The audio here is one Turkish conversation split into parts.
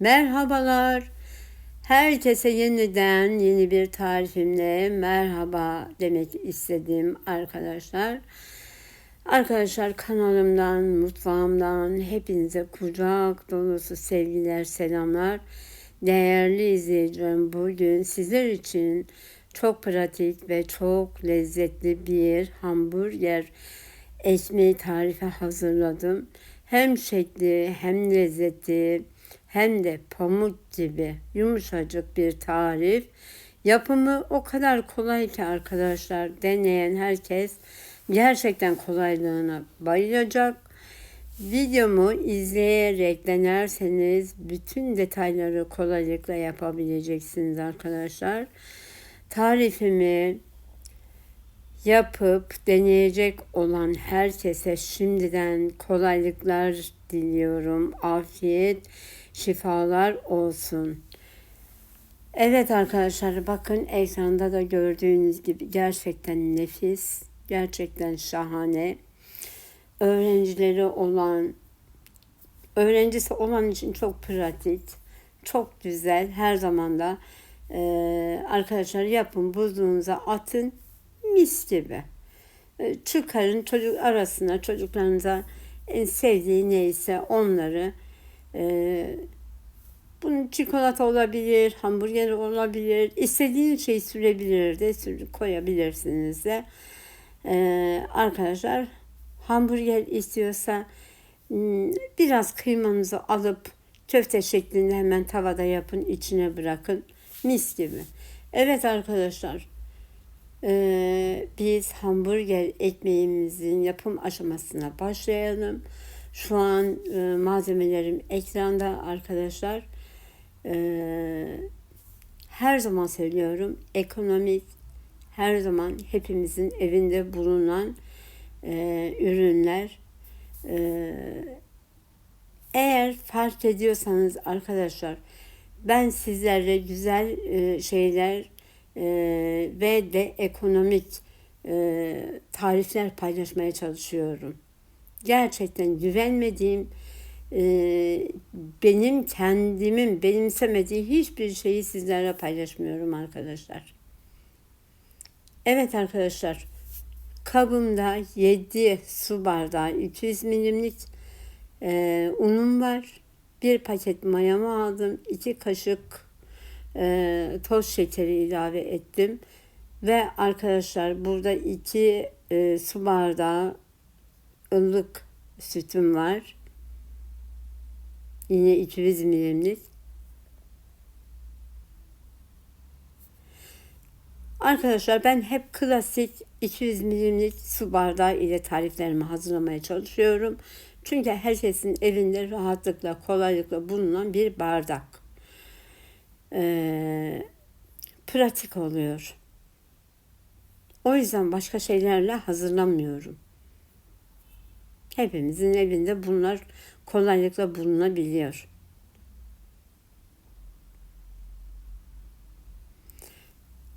Merhabalar. Herkese yeniden yeni bir tarifimle merhaba demek istedim arkadaşlar. Arkadaşlar kanalımdan, mutfağımdan hepinize kucak dolusu sevgiler, selamlar. Değerli izleyicilerim bugün sizler için çok pratik ve çok lezzetli bir hamburger ekmeği tarifi hazırladım. Hem şekli hem lezzeti hem de pamuk gibi yumuşacık bir tarif. Yapımı o kadar kolay ki arkadaşlar deneyen herkes gerçekten kolaylığına bayılacak. Videomu izleyerek denerseniz bütün detayları kolaylıkla yapabileceksiniz arkadaşlar. Tarifimi yapıp deneyecek olan herkese şimdiden kolaylıklar diliyorum. Afiyet, şifalar olsun. Evet arkadaşlar bakın ekranda da gördüğünüz gibi gerçekten nefis, gerçekten şahane. Öğrencileri olan, öğrencisi olan için çok pratik, çok güzel. Her zaman da e, arkadaşlar yapın buzluğunuza atın mis gibi. E, çıkarın çocuk arasına çocuklarınıza en sevdiği neyse onları e, bunun çikolata olabilir, hamburger olabilir, istediğiniz şeyi sürebilir de koyabilirsiniz de. Ee, arkadaşlar hamburger istiyorsa hmm, biraz kıymanızı alıp köfte şeklinde hemen tavada yapın, içine bırakın. Mis gibi. Evet arkadaşlar ee, biz hamburger ekmeğimizin yapım aşamasına başlayalım. Şu an e, malzemelerim ekranda arkadaşlar. Ee, her zaman söylüyorum ekonomik her zaman hepimizin evinde bulunan e, ürünler. E, eğer fark ediyorsanız arkadaşlar ben sizlerle güzel e, şeyler e, ve de ekonomik e, tarifler paylaşmaya çalışıyorum. Gerçekten güvenmediğim, e, benim kendimin benimsemediği hiçbir şeyi sizlerle paylaşmıyorum arkadaşlar. Evet arkadaşlar, kabımda 7 su bardağı 200 milimlik e, unum var. Bir paket mayamı aldım. 2 kaşık e, toz şekeri ilave ettim. Ve arkadaşlar burada iki e, su bardağı ılık sütüm var. Yine 200 milimlik. Arkadaşlar ben hep klasik 200 milimlik su bardağı ile tariflerimi hazırlamaya çalışıyorum. Çünkü herkesin evinde rahatlıkla, kolaylıkla bulunan bir bardak e, pratik oluyor. O yüzden başka şeylerle hazırlamıyorum. Hepimizin evinde bunlar kolaylıkla bulunabiliyor.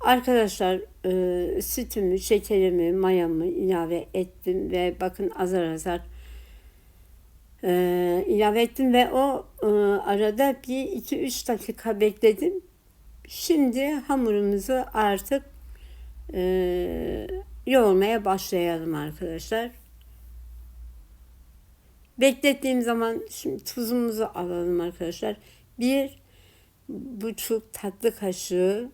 Arkadaşlar e, sütümü, şekerimi, mayamı ilave ettim ve bakın azar azar e, ilave ettim ve o e, arada bir iki üç dakika bekledim. Şimdi hamurumuzu artık e, yoğurmaya başlayalım arkadaşlar. Beklettiğim zaman şimdi tuzumuzu alalım arkadaşlar. Bir buçuk tatlı kaşığı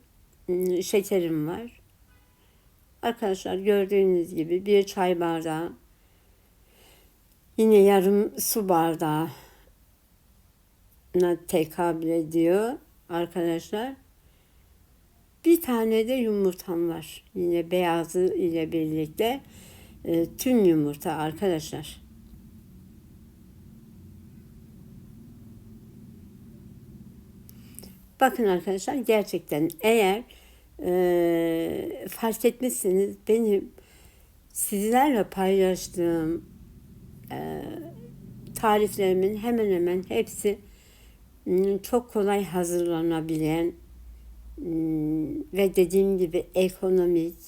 ıı, şekerim var. Arkadaşlar gördüğünüz gibi bir çay bardağı Yine yarım su bardağına tekabül ediyor arkadaşlar. Bir tane de yumurtam var. Yine beyazı ile birlikte e, tüm yumurta arkadaşlar. Bakın arkadaşlar gerçekten eğer e, fark etmişsiniz benim sizlerle paylaştığım e, tariflerimin hemen hemen hepsi çok kolay hazırlanabilen ve dediğim gibi ekonomik.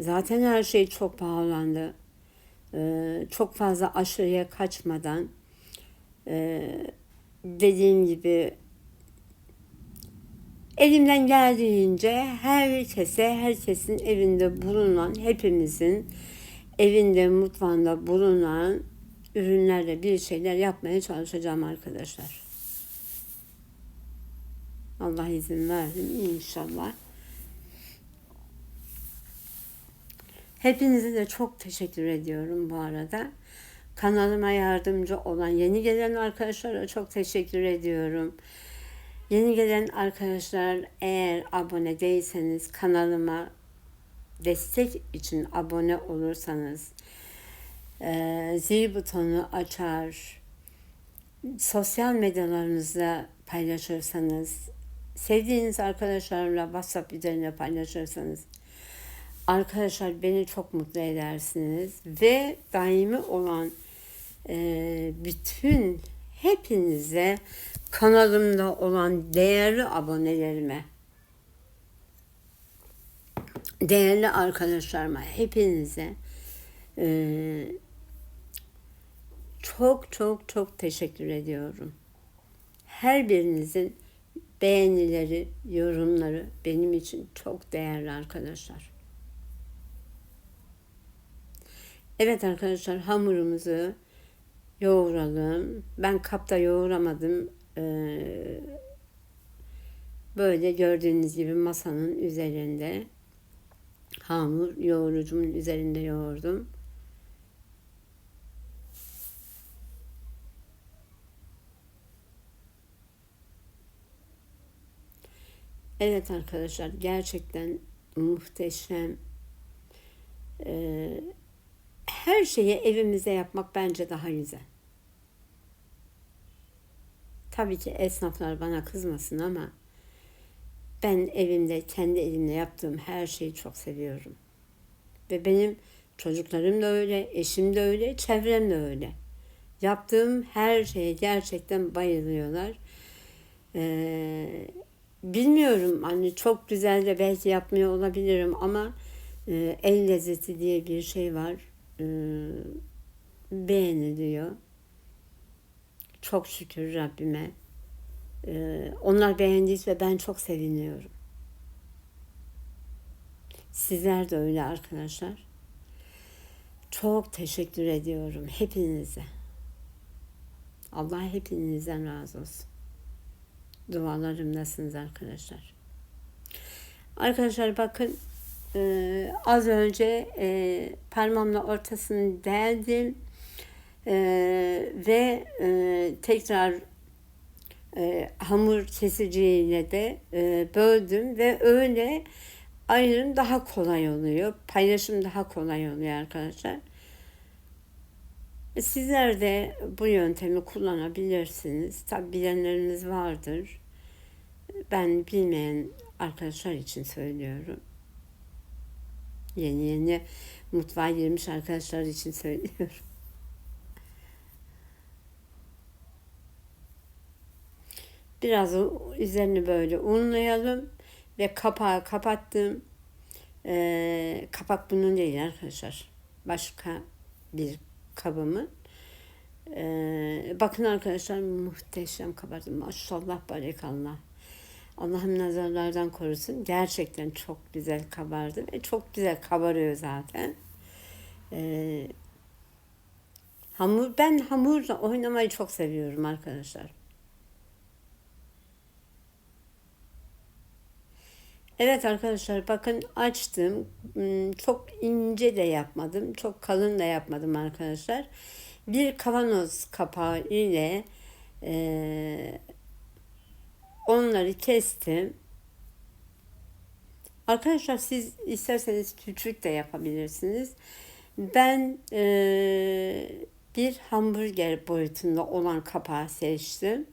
Zaten her şey çok pahalandı. E, çok fazla aşırıya kaçmadan e, dediğim gibi elimden geldiğince herkese, herkesin evinde bulunan, hepimizin evinde, mutfağında bulunan ürünlerle bir şeyler yapmaya çalışacağım arkadaşlar. Allah izin versin inşallah. Hepinize de çok teşekkür ediyorum bu arada. Kanalıma yardımcı olan yeni gelen arkadaşlara çok teşekkür ediyorum. Yeni gelen arkadaşlar eğer abone değilseniz kanalıma destek için abone olursanız e, zil butonu açar, sosyal medyalarınızda paylaşırsanız, sevdiğiniz arkadaşlarla WhatsApp üzerinde paylaşırsanız arkadaşlar beni çok mutlu edersiniz ve daimi olan e, bütün hepinize kanalımda olan değerli abonelerime değerli arkadaşlarıma hepinize e, çok çok çok teşekkür ediyorum. Her birinizin beğenileri, yorumları benim için çok değerli arkadaşlar. Evet arkadaşlar hamurumuzu yoğuralım. Ben kapta yoğuramadım. Ee, böyle gördüğünüz gibi masanın üzerinde hamur yoğurucumun üzerinde yoğurdum. Evet arkadaşlar gerçekten muhteşem. Ee, her şeyi evimizde yapmak bence daha güzel. Tabii ki esnaflar bana kızmasın ama ben evimde kendi elimle yaptığım her şeyi çok seviyorum. Ve benim çocuklarım da öyle, eşim de öyle, çevrem de öyle. Yaptığım her şeye gerçekten bayılıyorlar. Ee, bilmiyorum hani çok güzel de belki yapmıyor olabilirim ama e, el lezzeti diye bir şey var. E, beğeniliyor. Çok şükür Rabbime. Ee, onlar beğendiyse ben çok seviniyorum. Sizler de öyle arkadaşlar. Çok teşekkür ediyorum hepinize. Allah hepinizden razı olsun. Dualarımdasınız arkadaşlar. Arkadaşlar bakın e, az önce e, parmağımla ortasını deldim e, ve e, tekrar e, hamur kesiciyle de e, böldüm ve öyle ayrım daha kolay oluyor. Paylaşım daha kolay oluyor arkadaşlar. Sizler de bu yöntemi kullanabilirsiniz. Tabi bilenleriniz vardır. Ben bilmeyen arkadaşlar için söylüyorum. Yeni yeni mutfağa girmiş arkadaşlar için söylüyorum. Biraz üzerini böyle unlayalım ve kapağı kapattım. Ee, kapak bunun değil arkadaşlar. Başka bir kabımın. Ee, bakın arkadaşlar muhteşem kabardım. Maşallah barekallah. Allah'ım nazarlardan korusun. Gerçekten çok güzel kabardı ve çok güzel kabarıyor zaten. Ee, hamur ben hamurla oynamayı çok seviyorum arkadaşlar. Evet arkadaşlar bakın açtım. Hmm, çok ince de yapmadım. Çok kalın da yapmadım arkadaşlar. Bir kavanoz kapağı ile e, onları kestim. Arkadaşlar siz isterseniz küçük de yapabilirsiniz. Ben e, bir hamburger boyutunda olan kapağı seçtim.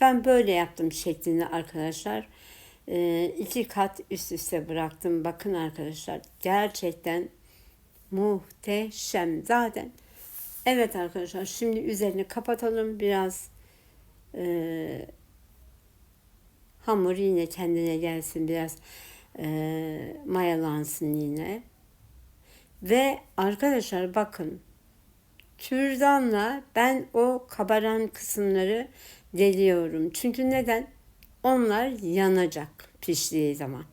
Ben böyle yaptım şeklini arkadaşlar. E, iki kat üst üste bıraktım. Bakın arkadaşlar gerçekten muhteşem. Zaten evet arkadaşlar şimdi üzerini kapatalım. Biraz e, hamur yine kendine gelsin. Biraz e, mayalansın yine. Ve arkadaşlar bakın kürdanla ben o kabaran kısımları deliyorum. Çünkü neden? Onlar yanacak piştiği zaman.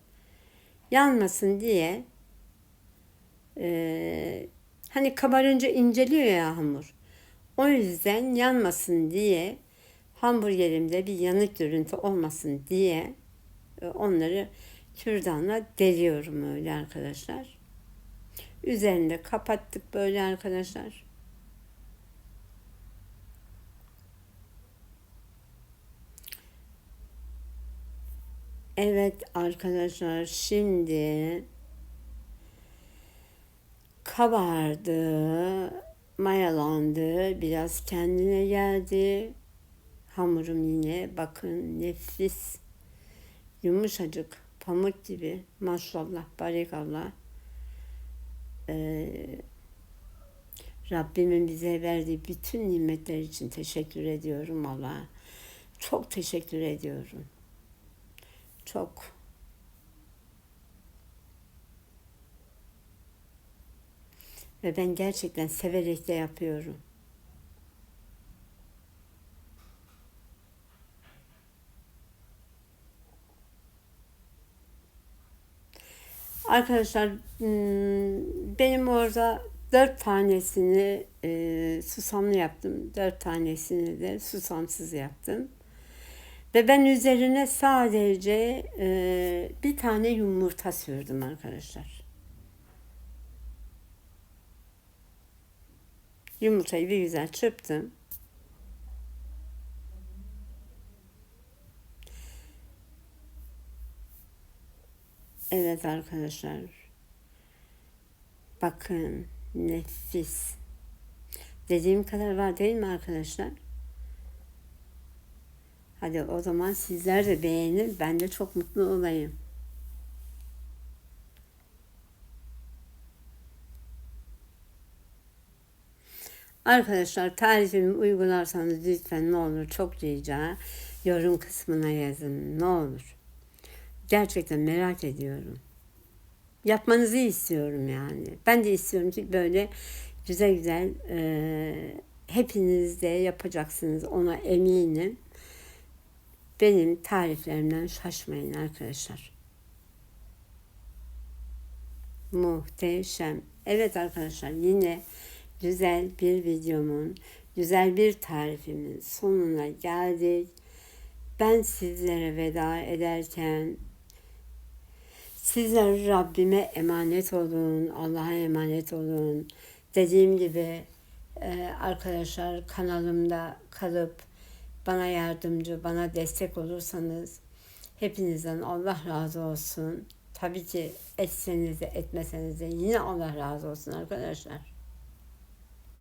Yanmasın diye e, hani kabarınca inceliyor ya hamur. O yüzden yanmasın diye hamburgerimde bir yanık görüntü olmasın diye e, onları kürdanla deliyorum öyle arkadaşlar. Üzerinde kapattık böyle arkadaşlar. Evet arkadaşlar şimdi kabardı, mayalandı, biraz kendine geldi. Hamurum yine bakın nefis, yumuşacık, pamuk gibi maşallah, barikallah. Ee, Rabbimin bize verdiği bütün nimetler için teşekkür ediyorum Allah'a. Çok teşekkür ediyorum. Çok. Ve ben gerçekten severek de yapıyorum. Arkadaşlar hmm, benim orada dört tanesini e, susamlı yaptım. Dört tanesini de susamsız yaptım. Ve ben üzerine sadece e, bir tane yumurta sürdüm arkadaşlar. Yumurtayı bir güzel çırptım. Evet arkadaşlar. Bakın nefis. Dediğim kadar var değil mi arkadaşlar? Hadi o zaman sizler de beğenin. Ben de çok mutlu olayım. Arkadaşlar tarifimi uygularsanız lütfen ne olur çok rica yorum kısmına yazın ne olur. Gerçekten merak ediyorum. Yapmanızı istiyorum yani. Ben de istiyorum ki böyle güzel güzel e, hepiniz de yapacaksınız ona eminim. Benim tariflerimden şaşmayın arkadaşlar. Muhteşem. Evet arkadaşlar yine güzel bir videomun, güzel bir tarifimin sonuna geldik. Ben sizlere veda ederken sizler Rabbime emanet olun, Allah'a emanet olun. Dediğim gibi e, arkadaşlar kanalımda kalıp bana yardımcı, bana destek olursanız hepinizden Allah razı olsun. Tabii ki etseniz de etmeseniz de yine Allah razı olsun arkadaşlar.